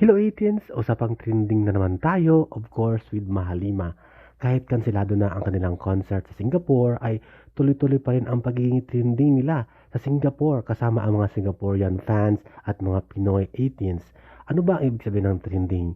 Hello 18s, usapang trending na naman tayo, of course with Mahalima. Kahit kansilado na ang kanilang concert sa Singapore ay tuloy-tuloy pa rin ang pagiging trending nila sa Singapore kasama ang mga Singaporean fans at mga Pinoy 18s. Ano ba ang ibig sabihin ng trending?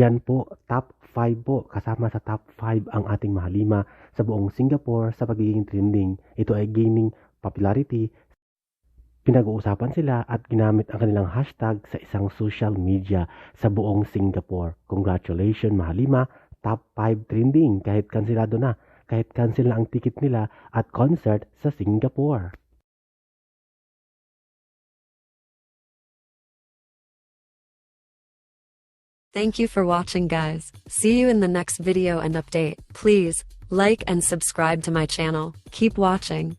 Yan po, top 5 po. Kasama sa top 5 ang ating Mahalima sa buong Singapore sa pagiging trending. Ito ay gaining popularity Pinag-uusapan sila at ginamit ang kanilang hashtag sa isang social media sa buong Singapore. Congratulations Mahalima, top 5 trending kahit kansilado na, kahit cancel na ang ticket nila at concert sa Singapore. Thank you for watching guys. See you in the next video and update. Please, like and subscribe to my channel. Keep watching.